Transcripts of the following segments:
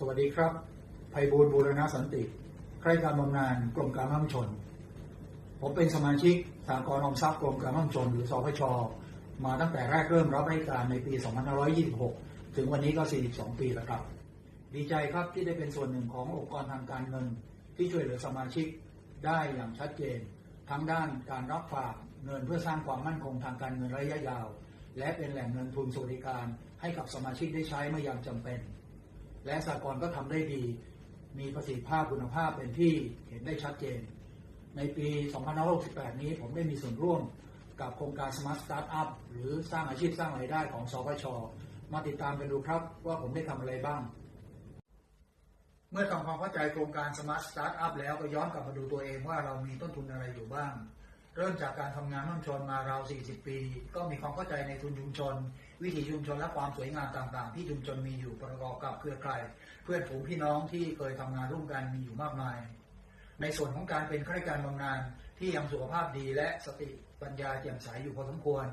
สวัสดีครับไพบูลย์บูรณสันติใครการบำนาญกรมการมั่งชน ผมเป็นสมาชิกสากลออมทรัพย์กรมการมั่งชน หรือสพช มาตั้งแต่แรกเริ่มรับราชการในปี 2526 ถึงวันนี้ก็ 42 ปีแล้วครับ ดีใจครับที่ได้เป็นส่วนหนึ่งขององค์กรทางการเงิน ที่ช่วยเหลือสมาชิกได้อย่างชัดเจน ทั้งด้านการรับฝากเงินเพื่อสร้างความมั่นคงทางการเงินระยะยาว และเป็นแหล่งเงินทุนสวัสดิการ ให้กับสมาชิกได้ใช้เมื่อยามจำเป็น และสากลก็ทำได้ดี มีประสิทธิภาพคุณภาพเป็นที่เห็นได้ชัดเจน ในปี 2568 นี้ผมได้มีส่วนร่วมกับโครงการ Smart Startup หรือสร้างอาชีพสร้างรายได้ของสปชมาติดตามกันดูครับว่าผมได้ทำอะไรบ้าง เมื่อทำความเข้าใจโครงการ Smart Startup แล้วก็ย้อนกลับมาดูตัวเองว่าเรามีต้นทุนอะไรอยู่บ้าง เริ่มจากการทำงานมั่นชนมาราว 40 ปี ก็มีความเข้าใจในทุนชุมชน วิถีชุมชนและความสวยงามต่างๆ ที่ชุมชนมีอยู่ประกอบกับเครือข่ายเพื่อนฝูงพี่น้องที่เคยทำงานร่วมกันมีอยู่มากมาย ในส่วนของการเป็นข้าราชการบำนาญที่ยังสุขภาพดีและสติปัญญาแจ่มใสอยู่พอสมควร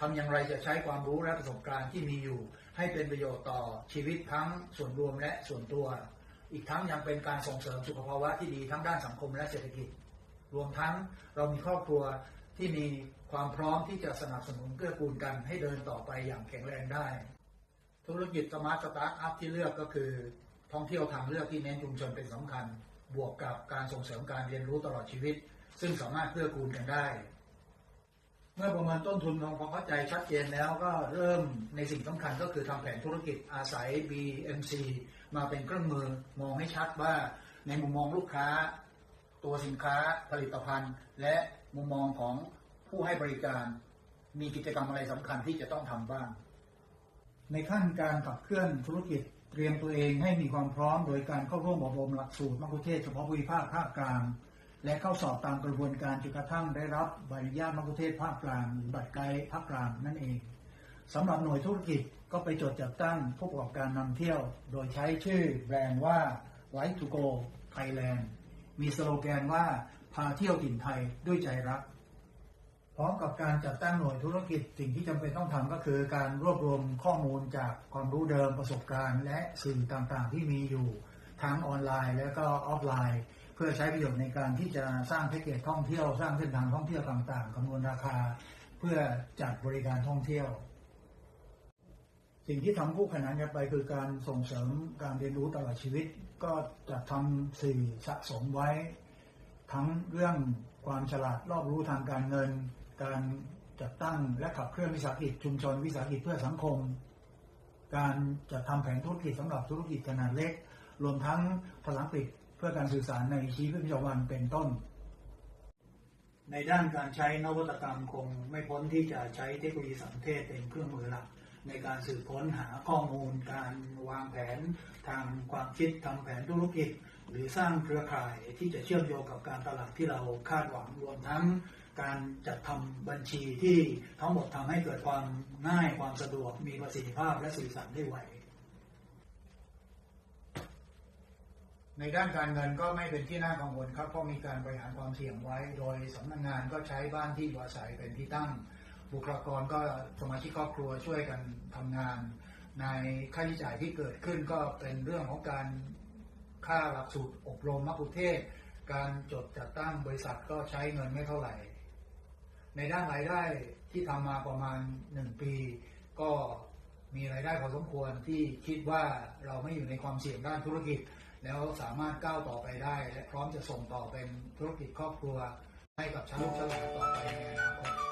ทำอย่างไรจะใช้ความรู้และประสบการณ์ที่มีอยู่ ให้เป็นประโยชน์ต่อชีวิตทั้งส่วนรวมและส่วนตัว อีกทั้งยังเป็นการส่งเสริมสุขภาวะที่ดีทั้งด้านสังคมและเศรษฐกิจ รวมทั้งเรามีครอบครัวที่มีความพร้อมที่จะสนับสนุนเกื้อกูลกันให้เดินต่อไปอย่างแข็งแรงได้ ธุรกิจสมาร์ทสตาร์ทอัพที่เลือกก็คือ ท่องเที่ยวทางเลือกที่เน้นชุมชนเป็นสำคัญ บวกกับการส่งเสริมการเรียนรู้ตลอดชีวิต ซึ่งสามารถเกื้อกูลกันได้ เมื่อประเมินต้นทุนของความเข้าใจชัดเจนแล้วก็เริ่มในสิ่งสำคัญก็คือทำแผนธุรกิจอาศัย BMC มาเป็นเครื่องมือมองให้ชัดว่าในมุมมองลูกค้า ตัวสินค้าผลิตภัณฑ์ และมุมมองของผู้ให้บริการ มีกิจกรรมอะไรสำคัญที่จะต้องทำบ้าง ในขั้นการขับเคลื่อนธุรกิจเตรียมตัวเองให้มีความพร้อมโดยการเข้าร่วมอบรมหลักสูตรมัคคุเทศเฉพาะภูมิภาคภาคกลาง และเข้าสอบตามกระบวนการจนกระทั่งได้รับใบอนุญาตมัคคุเทศภาคกลางหรือบัตรไกด์ภาคกลางนั่นเองสำหรับหน่วยธุรกิจก็ไปจดจัดตั้งผู้ประกอบการนำเที่ยว โดยใช้ชื่อแบรนด์ว่า Light to Go Thailand มีสโลแกนว่าพาเที่ยวถิ่นไทยด้วยใจรัก พร้อมกับการจัดตั้งหน่วยธุรกิจสิ่งที่จำเป็นต้องทำก็คือการรวบรวมข้อมูลจากความรู้เดิมประสบการณ์ และสื่อต่างๆ ที่มีอยู่ทั้งออนไลน์ และก็ออฟไลน์ เพื่อใช้ประโยชน์ในการที่จะสร้างแพ็กเกจท่องเที่ยว สร้างเส้นทางท่องเที่ยวต่างๆคำนวณราคา เพื่อจัดบริการท่องเที่ยว สิ่งที่ทำคู่ขนานกันไปคือการส่งเสริมการเรียนรู้ตลอดชีวิต ก็จะทำสื่อสะสมไว้ ทั้งเรื่องความฉลาดรอบรู้ทางการเงิน การจัดตั้งและขับเคลื่อนวิสาหกิจชุมชนวิสาหกิจเพื่อสังคม การจัดทำแผนธุรกิจสำหรับธุรกิจขนาดเล็ก รวมทั้งภาษาอังกฤษเพื่อการสื่อสารในชีวิตประจำวันเป็นต้น ในด้านการใช้นวัตกรรมคงไม่พ้นที่จะใช้เทคโนโลยีสารสนเทศเป็นเครื่องมือหลัก ในการสืบค้นหาข้อมูล การวางแผนทางความคิดทำแผนธุรกิจ หรือสร้างเครือข่ายที่จะเชื่อมโยงกับการตลาดที่เราคาดหวังรวมทั้งการจัดทำบัญชีที่ทั้งหมดทำให้เกิดความง่ายความสะดวกมีประสิทธิภาพและสื่อสารได้ไวในด้านการเงินก็ไม่เป็นที่น่ากังวลครับเพราะมีการบริหารความเสี่ยงไว้ โดยสำนักงานก็ใช้บ้านที่อยู่อาศัยเป็นที่ตั้ง บุคลากรก็สมาชิกครอบครัวช่วยกันทำงาน ในค่าใช้จ่ายที่เกิดขึ้นก็เป็นเรื่องของการค่าหลักสูตรอบรมมัคคุเทศ การจดจัดตั้งบริษัทก็ใช้เงินไม่เท่าไหร่ ในด้านรายได้ที่ทำมาประมาณหนึ่งปี ก็มีรายได้พอสมควรที่คิดว่าเราไม่อยู่ในความเสี่ยงด้านธุรกิจ แล้วสามารถก้าวต่อไปได้ และพร้อมจะส่งต่อเป็นธุรกิจครอบครัวให้กับชาวลูกชาวหลานต่อไปในอนาคต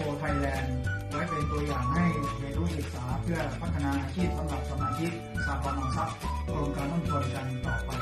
พื่อพัฒนาอาชีพสำหรับสมาชิกสากลออมทรัพย์โครงการต้องชนกันต่อไป